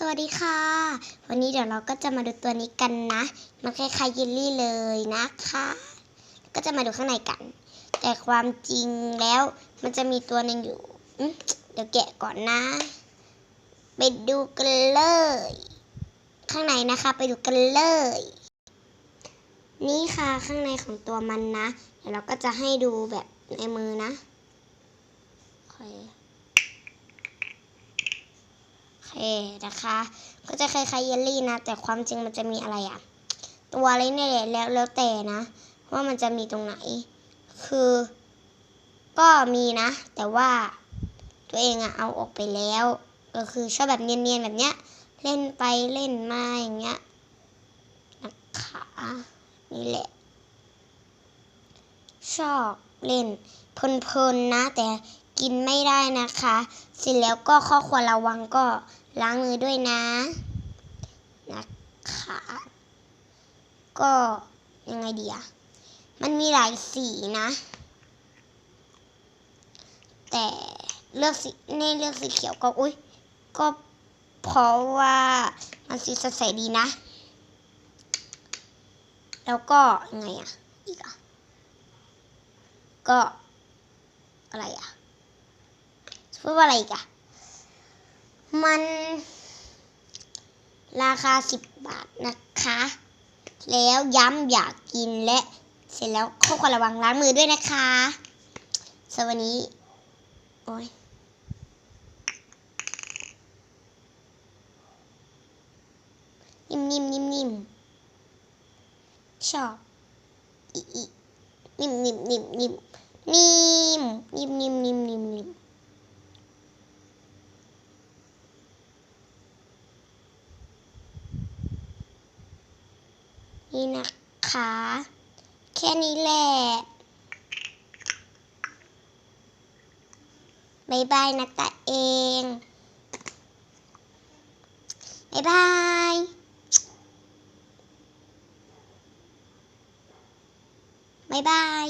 สวัสดีค่ะ วันนี้เดี๋ยวเราก็จะมาดูตัวนี้กันนะ มันคล้ายๆเยลลี่เลยนะคะ ก็จะมาดูข้างในกัน แต่ความจริงแล้วมันจะมีตัวหนึ่งอยู่เดี๋ยวแกะก่อนนะ ไปดูกันเลย ข้างในนะคะไปดูกันเลย นี่ค่ะข้างในของตัวมันนะ เดี๋ยวเราก็จะให้ดูแบบในมือนะคโอเค นะคะ ก็จะคล้ายๆเยลลี่นะ แต่ความจริงมันจะมีอะไรอะตัวอะไรเนี่ยแหละแล้วแล้วแต่นะ ว่ามันจะมีตรงไหน คือ ก็มีนะ แต่ว่าตัวเองอะเอาออกไปแล้ว ก็คือชอบแบบเนียนๆแบบเนี้ย เล่นไปเล่นมาอย่างเงี้ยนะคะนี่แหละ ชอบเล่นเพลินๆนะ แต่กินไม่ได้นะคะ เสร็จแล้วก็ข้อควรระวังก็ ล้างมือด้วยนะนะคะก็ยังไงดีอะมันมีหลายสีนะ แต่เลือกสีเน่เลือกสีเขียวก็อุ้ยก็เพราะว่ามันสีสดใสดีนะ แล้วก็ยังไงอะอีกอะก็อะไรอะพูดว่าอะไรอีกอะ มัน ราคาสิบบาทนะคะ แล้วย้ำอยากกินและเสร็จแล้วข้อควรระวังล้างมือด้วยนะคะสวัสดีโอ้ยนิ่มนิ่มนิ่มนิ่มชอบอีอีนิ่มนิ่มนิ่มนิ่มนิ่มนิ่มนิ่มนิ่มนิ่มนิ่ม นี่นะคะ แค่นี้แหละบายบายนะตาเองบายบายบายบาย